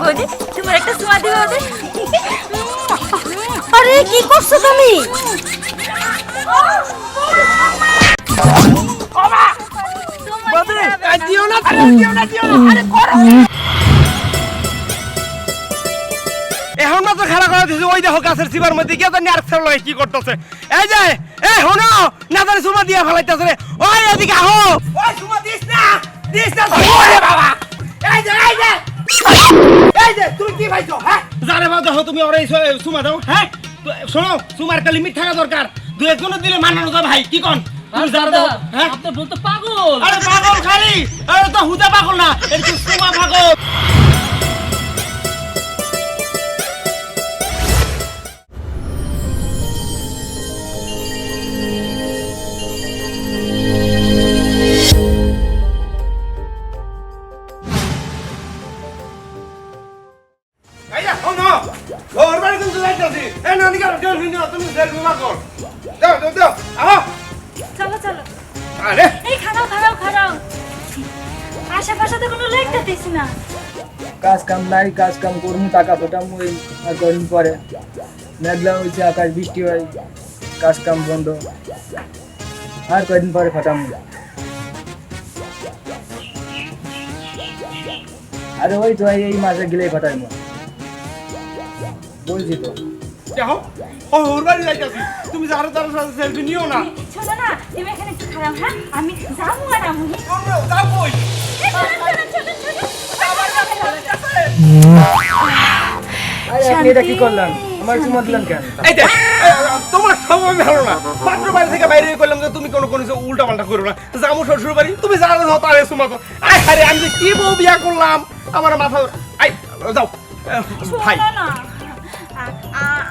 বৌদি তোমার একটা সুমা দিবে ওদের। আরে কি করছ তুমি? দিও না দিও না দিও না আরে করো। এখন মাত্র খেলা করা দিছে ওই দেখো গাছের চিবার মধ্যে গিয়ে জানি আর ছেলে কি করতেছে। এই যে এই হনো না জানি সুমা দিয়া ফেলাইতেছে রে। ওই এদিকে আহো। ওই সুমা দিস না দিস না বাবা। এই যে এই যে। তুমি কি পাইছো হ্যাঁ? জানে বাবা দেখো তুমি ওরে সুমা দাও হ্যাঁ? শোনো সুমার একটা লিমিট থাকা দরকার। দুই একজনের দিলে মানানো যায় ভাই। কি কোন? তুমি যারা দাও হ্যাঁ? আপনি বলতে পাগল। আরে পাগল খালি। আরে তো হুদা পাগল না এটা সুমা পাগল? কাজ কাম নাই, কাজ কাম করব টাকা এই আর কদিন পরে। মেঘলা হয়েছে, আকাশ বৃষ্টি হয়, কাজ কাম বন্ধ। আর কদিন পরে ফাটাম। আরে ওই তো এই মাসে গেলেই ফাটাইবো। বলছি তো। দেখো ও ওর বাড়ি যাইতাছি। তুমি যারা তার সাথে সেলফি নিও না। শোনো না তুমি এখানে একটু খারাপ হ্যাঁ? আমি যাব আর আমি। যাও কই এটা কি করলেন? আমার চুমা দিলেন কেন? এই দেখ তোমার সময় ভালো না। মাত্র বাড়ি থেকে বাইরে করলাম যে তুমি কোনো কোনো উল্টা পাল্টা করো না। জামু শ্বশুর বাড়ি তুমি যারা যাও তারে সুমা তো আয় আরে আমি যে কি বউ বিয়া করলাম? আমার মাথা আই যাও। ভাই।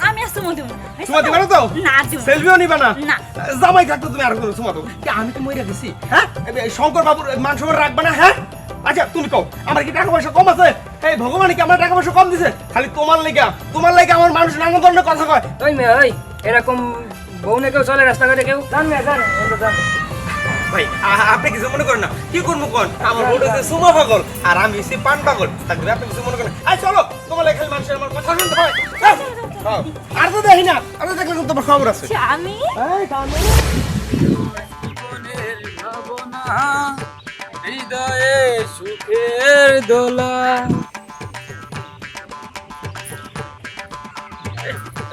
আমি আর সুমো দেবো না। সুমা দিবা না তো? না দেবো না। সেলফিও নিবা না? না। জামাই থাকতো তুমি আর কোনো সুমা তো আমি তো মইরা গেছি হ্যাঁ? শঙ্কর বাবুর মান সম্মান রাখবা না হ্যাঁ? আচ্ছা তুমি কও আমার কি টাকা পয়সা কম আছে? এই ভগবান কি আমার টাকা পয়সা কম দিছে? খালি তোমার লেগা তোমার লেগা আমার মানুষ নানা ধরনের কথা কয়। ওই মেয়ে ওই এরকম বউ নিয়ে কেউ চলে রাস্তাঘাটে কেউ? জান মেয়ে জান জান ভাই আপনি কিছু মনে করেন না। কি করব কোন? আমার বউটা হচ্ছে সুমা পাগল আর আমি হচ্ছে পান পাগল। থাকবে আপনি কিছু মনে করেন না। আয় চলো তোমার লেগে খালি মানুষের আমার কথা শুনতে হয়। আর তো দেখি না আর তো দেখলে তোমার খবর আছে। আমি? হৃদয়ে সুখের দোলা।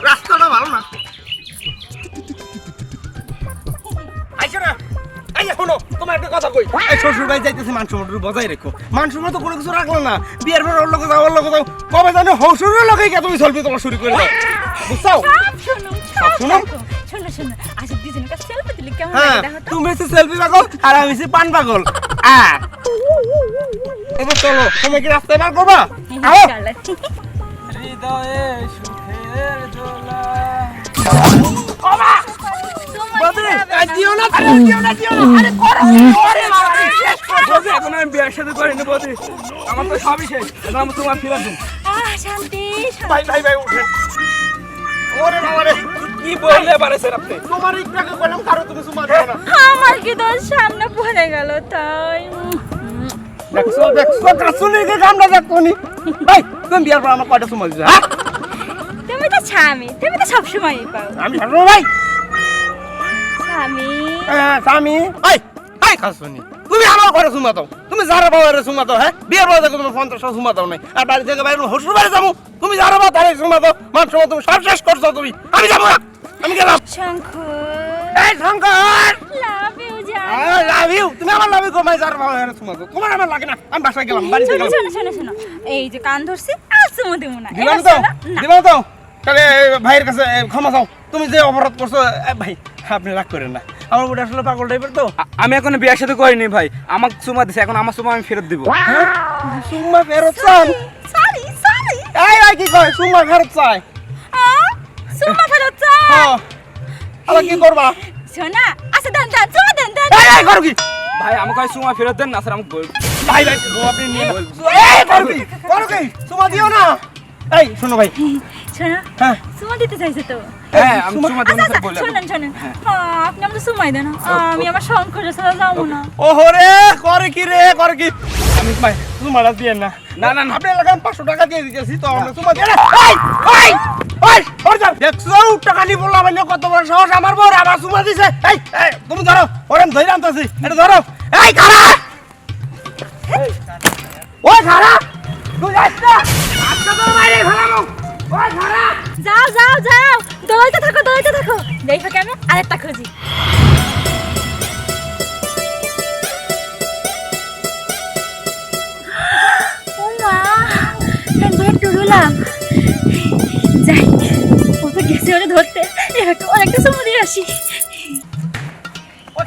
রাস্তাটা ভালো না। তোমার একটা কথা কই? এই শ্বশুর বাড়ি যাইতেছে মান সম্মান বজায় রেখো। মান সম্মান তো কোনো কিছু রাখল না। বিয়ের পর ওর যাও ওর লোকে যাও। কবে জানো হসুরের লোকেই কে তুমি তোমার শুরু করে দাও। বুঝছ? শুনো সব শুনো? দেখো। শোনো শোনো। আচ্ছা দুজনের কাছে সেলফি দিলে কেমন হ্যাঁ লাগে দেখো তুমি হচ্ছে সেলফি পাগল আর আমি হচ্ছে পান পাগল। আ এবার চলো তুমি কি রাস্তায় বার করবা? আও হৃদয়ে সুখের দোলা তোমার বাদরে, যাবে এই না। দিও না দিও না দিও না। আরে করো ওরে বাবা করে। বলছি এখন আমি বিয়ের সাথে বলছি আমার তো সবই শেষ। এখন আমার তোমার শান্তি। ভাই ভাই ভাই উঠেন ওরে বাবা রে কি বললে পারেছেন আপনি? তোমার একটু আগে কারও তুমি সুমা দাও না। আমার কি দোষ? সামনে পড়ে গেল তাই। দেখছ দেখছ। কাছুনিকে কামড়া যাকনি ভাই তুমি বিয়ার পর আমার কয়টা সুমা দিছো হ্যাঁ? তুমি তো স্বামী তুমি তো সবসময়ই পাও। আমি ভাই। স্বামী। হ্যাঁ স্বামী? এই এই কাছুনি তুমি আমার ঘরে সুমা দাও। তুমি যারা বাবার সুমা দাও হ্যাঁ? বিয়ের পর দেখো তুমি পঞ্চাশ সুমা দাও নাই। আর বাড়ি থেকে বাইরে হসুর বাড়ি যাব? তুমি যারা বা তারে সুমা দাও। মান সময় তুমি সব শেষ করছ তুমি। আমি যাব না। আমি গেলাম। শঙ্কর। এই শঙ্কর! লাভ ইউ জান লাভ ইউ তুমি আমার লাভ ইউ কমাই যার বাবা সুমা দাও। তোমার আমার লাগে না। আমি বাসায় গেলাম বাড়িতে শোনো গেলাম। শোনো শোনো শোনো। এই যে কান ধরছি আর চুমু দেবো না। দিবান তো চলো। তো। তাহলে ভাইয়ের কাছে ক্ষমা চাও। তুমি যে অপরাধ করছ এ, ভাই আপনি রাগ করেন না। আমার বুড়ি আসলে পাগল টাইপের তো। আমি এখন বিয়ের সাথে করিনি ভাই। আমাকে চুমা দিছে এখন আমার চুমা আমি ফেরত দিব। সুম্মা ফেরত চান? সরি সরি এই ভাই কি কয়? সুম্মা ফেরত চাই চুমা ফেরত চাই হ্যাঁ আবার কি করবা? শোনা আচ্ছা দেন দেন চুমা দেন দেন। এই এই করো কি? ভাই আমাকে ওই চুমা ফেরত দেন না স্যার আমাকে বল- ভাই ভাই ও আপনি নিয়ে বল। এই করো কি? করো কি? সুম্মা দিও না। এই শোনো ভাই। শোনা হ্যাঁ। চুমা দিতে চাইছে তো। হ্যাঁ আমি আচ্ছা আচ্ছা বলে শোনেন শোনেন হ্যাঁ। আপনি আমাকে সুমাই দেন। আমি আমার শঙ্করের সাথে যাব না। ওহো রে করে কি রে করে কি? ভাই তোমার দিয়ে না। না না না। আপনি লাগান পাঁচশো টাকা দিয়ে দিতেছি তো আমরা তোমার দিয়ে এই এই এই ওর দেখছ টাকা নিয়ে বললাম আমি কত বড় সাহস আমার বউর আবার সুমা দিছে। এই এই তুমি ধরো ওরে ধরে আনতেছি এটা ধরো। এই খারা ওই খারা তুই যাস না। আজকে তোর বাইরে খারা যাও যাও যাও। দৌড়াইতে থাকো দৌড়াইতে থাকো। দেখো কেন আরেকটা খুঁজি।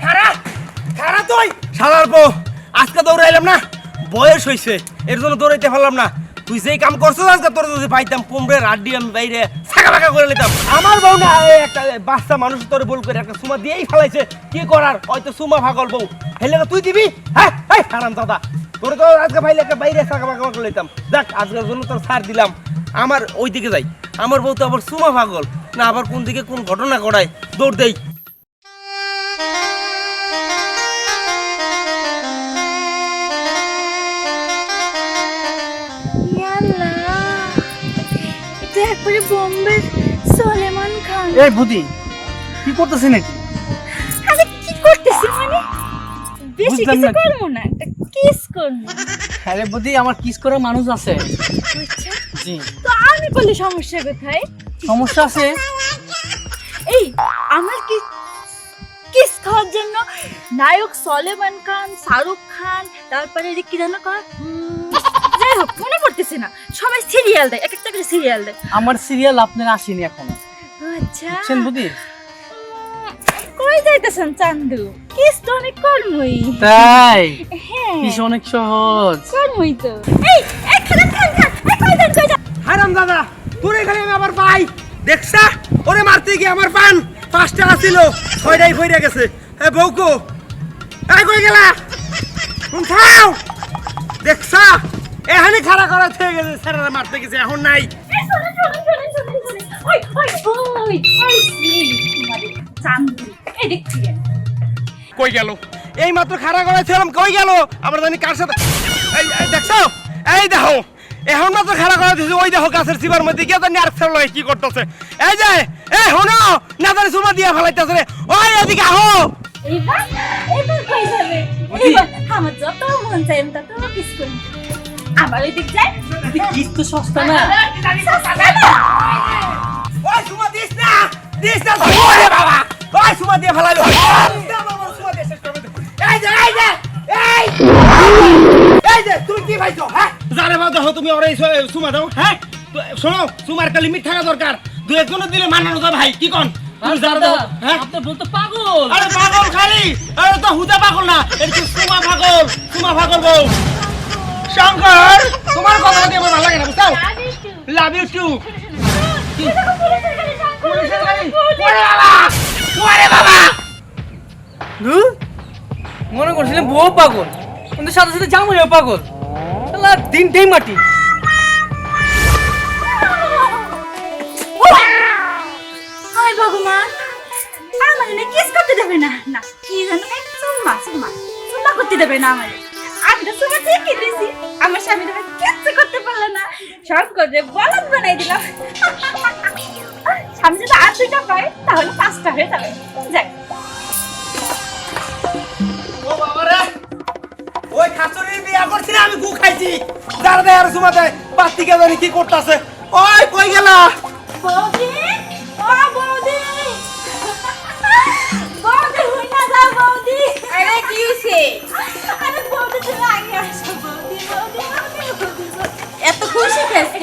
খারা খারা তুই। শালার আজকে দৌড়াইলাম না, বয়স হইছে, এর জন্য দৌড়াইতে পারলাম না। তুই কাম করছিস আজকে, তোর পাইতাম কুমড়ে রাড্ডি আমি বাইরে ফাঁকা করে নিতাম। আমার বউ না একটা বাচ্চা মানুষ তোর ভুল করে একটা সুমা দিয়েই ফেলাইছে। কি করার? হয়তো সুমা ভাগল বউ। হেলে তুই দিবি? হ্যাঁ হ্যাঁ হারাম দাদা তোর তো আজকে ভাইলে একটা বাইরে ফাঁকা ফাঁকা করে নিতাম। দেখ আজকের জন্য তোর ছাড় দিলাম। আমার ওই দিকে যাই। আমার বউ তো আবার সুমা ভাগল না আবার কোন দিকে কোন ঘটনা ঘটায়। দৌড় দেই। এই বুদি কি করতেছেন নাকি আরে কি করতেছি মানে? বেশি কিছু। করব না একটা কিস করব। আরে বুদি আমার কিস করার মানুষ আছে। আচ্ছা জি। তো আমি বলি সমস্যা কোথায়? সমস্যা আছে। এই আমার কি কিস খাওয়ার জন্য নায়ক সলেমান খান শাহরুখ খান তারপরে কি জানো কর? যাই হোক মনে পড়তেছে না। সবাই সিরিয়াল দেয় এক একটা করে সিরিয়াল দেয়। আমার সিরিয়াল আপনার আসেনি এখনও। আচ্ছা। বুঝছেন বুদি? কই যাইতেছেন চান্দু? কিস তো অনেক কর্মই। তাই? কিস অনেক সহজ। কর্মই তো। এই এই খান খান খান কই যান কই যান। হারাম দাদা তোর এখানে আমি আবার পাই। দেখছা? ওরে মারতে গিয়ে আমার পান। পাঁচটা আসিল ছয়টাই ফইরা গেছে। এ বউকো এই কই গেলা? দেখছা? এখানে খাড়া করা থেকে গেছে স্যারেরা মারতে গেছে এখন নাই। ওই ওই ওই চান্দু এই দেখছিলেন কই গেল? এই মাত্র খাড়া করা ছিলাম কই গেল? আমরা জানি কার সাথে এই এই দেখছ? এই দেখো এখন মাত্র খাড়া করা দিয়েছে ওই দেখো গাছের চিবার মধ্যে গিয়ে জানি আর কি করতেছে। এই যে এই হনো না জানি সুমা দিয়া ফেলাইতেছে রে। ওই এদিকে আহো। এইবার এইবার কই যাবে? এইবার আমার যত মন চাই আমি তত কিস করি। আবার ওই দিক যাই কিস তো সস্তা না। ওই সুমা দিস না ওরে বাবা। ওই সুমা দিয়ে ফেলাইলো এই যে এই যে এই এই যে তুমি কি ভাইছো হ্যাঁ? জানে বাবা দেখো তুমি ওরে সু- সুমা দাও হ্যাঁ? শোনো সুমার একটা লিমিট থাকা দরকার। দু একজনের দিলে মানানো যায় ভাই কি কোন? তুমি যারা দাও হ্যাঁ? আপনি বলতে পাগল। আরে পাগল খালি। আরে তো হুদা পাগল না এটা সুমা পাগল? সুমা পাগল বউ। শঙ্কর তোমার কথা দিয়ে আমার ভালো লাগে না বুঝছ? লাভ ইউ টু পুলিশের গাড়ি ওরে বাবা! ওরে বাবা! ধুর, মনে করছিলাম বউ পাগল কিন্তু সাথে সাথে জামাইও পাগল। শালা দিনটাই মাটি। হাই ভগবান! আমার না কিস করতে দেবে না? না কি জানো চুম্মা চুম্মা। চুম্মা করতে দেবে না আমার। আমি তো চুম্মা ঠিকই দিছি। আমার স্বামী তো কিচ্ছু করতে পারল না। সব করে বলদ বানাই দিলাম। স্বামী যদি আর দুইটা পাই তাহলে পাঁচটা হয়ে যাবে। যাক। ও বাবা রে ওই খাসুরির বিয়া করছি না আমি গু খাইছি। যারা দেয় আর সুমা দেয় জানি কি করতেছে। ওই কই গেলা? বৌদি ও বৌদি। বৌদি হুই না যাও বৌদি। আরে কি হইছে? আরে বৌদি তুমি আগে আসো। বৌদি বৌদি বৌদি বৌদি এত খুশি খেয়েছে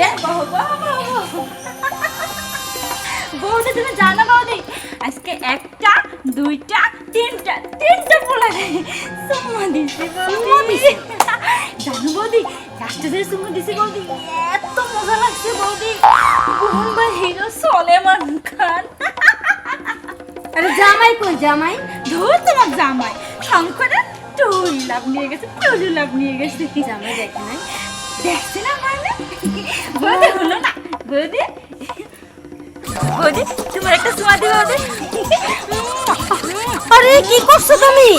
তুমি জানো বৌদি? আজকে একটা দুইটা তিনটা তিনটা সুমা দিছি বৌদি। জানো বৌদি লাস্টে যে সুমা দিছি বৌদি এত মজা লাগছে বৌদি। বোম্বে হিরো সলেমান খান। আরে জামাই কই জামাই? ধর তোমার জামাই। শঙ্করে টুল লাভ নিয়ে গেছে টুলু লাভ নিয়ে গেছে। জামাই দেখে নাই। দেখছে না মানে? বৌদি হলো না। বৌদি বৌদি তোমার একটা সোয়া দিবে বৌদি আরে কি করছ তুমি?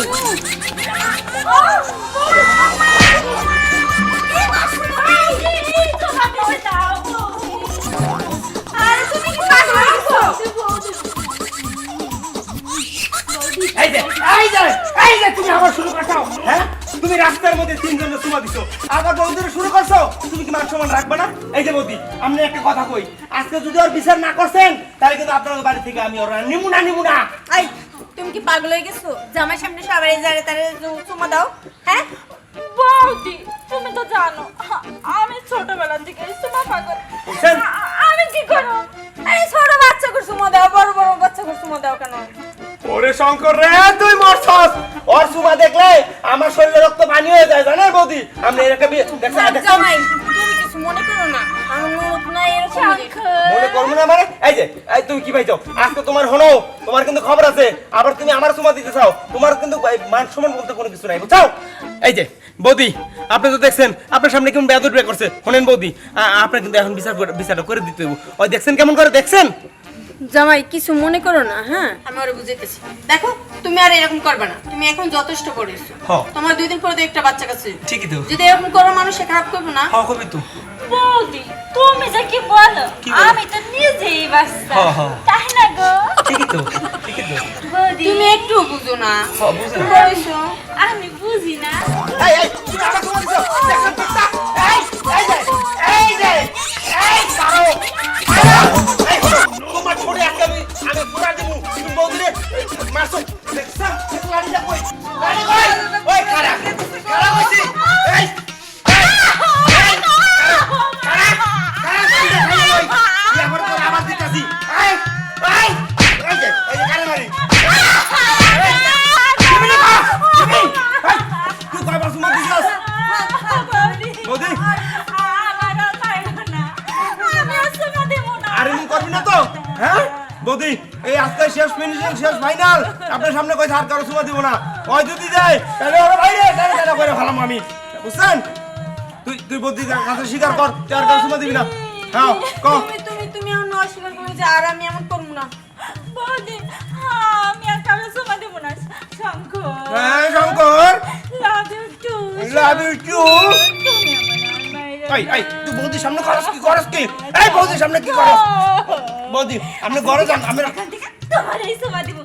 রাস্তার মধ্যে তিনজনের সুমা দিছো। আবার বৌদিরে শুরু করছ? তুমি কি মান সম্মান রাখবে না? এই যে বৌদি আপনি একটা কথা কই আজকে যদি ওর বিচার না করছেন তাহলে কিন্তু আপনার বাড়ি থেকে আমি ওর নিমু না নিমু না। তুমি কি পাগল হয়ে গেছো? জামাই সামনে সবাই যারে তারে চুমা দাও হ্যাঁ? বৌদি তুমি তো জানো আমি ছোটবেলা থেকে তোমার পাগল? আমি কি করব? আরে ছোট বাচ্চা করে চুমা দাও বড় বড় বাচ্চা করে চুমা দাও কেন? ওরে শঙ্কর রে তুই মরছস। ওর সুমা দেখলে আমার শরীরে রক্ত পানি হয়ে যায় জানেন বৌদি? আপনি এরকম দেখছেন দেখছেন? জামাই তুমি কিছু মনে করো না। মনে না এরকম মনে করব না মানে? এই যে এই তুমি কি পাইছো আজকে তোমার হনো তোমার কিন্তু খবর আছে। আবার তুমি আমার সুমা দিতে চাও। তোমার কিন্তু মান সম্মান বলতে কোনো কিছু নাই বুঝছ? এই যে বৌদি আপনি তো দেখছেন আপনার সামনে কেমন বেদর বে করছে। শোনেন বৌদি আপনার কিন্তু এখন বিচার করে- বিচারটা করে দিতে ওই দেখছেন কেমন করে? দেখছেন? জামাই কিছু মনে করো না হ্যাঁ? আমি ওরে বুঝাইতেছি। দেখো তুমি আর এরকম করবে না। তুমি এখন যথেষ্ট করেছ হ্যাঁ। তোমার দুই দিন পরে তো একটা বাচ্চা কাছে ঠিকই তো। যদি এরকম করো মানুষ খারাপ করবে না। হ্যাঁ কবি তো। বৌদি তুমি যে কি বলো? কি বলো? আমি তো নিজেই বাচ্চা। হ্যাঁ, হ্যাঁ। তাই না গো? ঠিকই তো ঠিকই তো। বৌদি। তুমি একটু বুঝো না। হ্যাঁ, বুঝি। আমি বুঝি না। এই এই আমার সুমা দিছো? দেখছেন ঠিকঠাক এই এই যে এই যে এই কারও এই তুমি না তুমি। এই তুই কয়বার সুমা দিছস বৌদি বৌদি। আমার আর পারব না। আমি আর করবি না তো? হ্যাঁ? বৌদি এই আজকে শেষ ফিনিশিং শেষ ফাইনাল আপনার সামনে কই আর কারও সময় দিব না। ওই যদি যায় তাহলে ওরা বাইরে তাহলে তাহলে করে ভালো আমি। বুঝছেন? তুই তুই বৌদি কাছে স্বীকার কর তুই আর কারও সময় দিবি না। হ্যাঁ ক। তুমি তুমি তুমি এখন অস্বীকার করো যে আর আমি এমন করব না। বৌদি আমি আর কারও শোনা দেবো না। শঙ্কর। হ্যাঁ Shankar. Love you too love you too তুমি আমার আর বাইরে এই এই তুই বৌদির সামনে করস কি করস কি? এই বৌদির সামনে কি করস? বৌদি আপনি ঘরে যান আমি তোমার এই সময় দিব।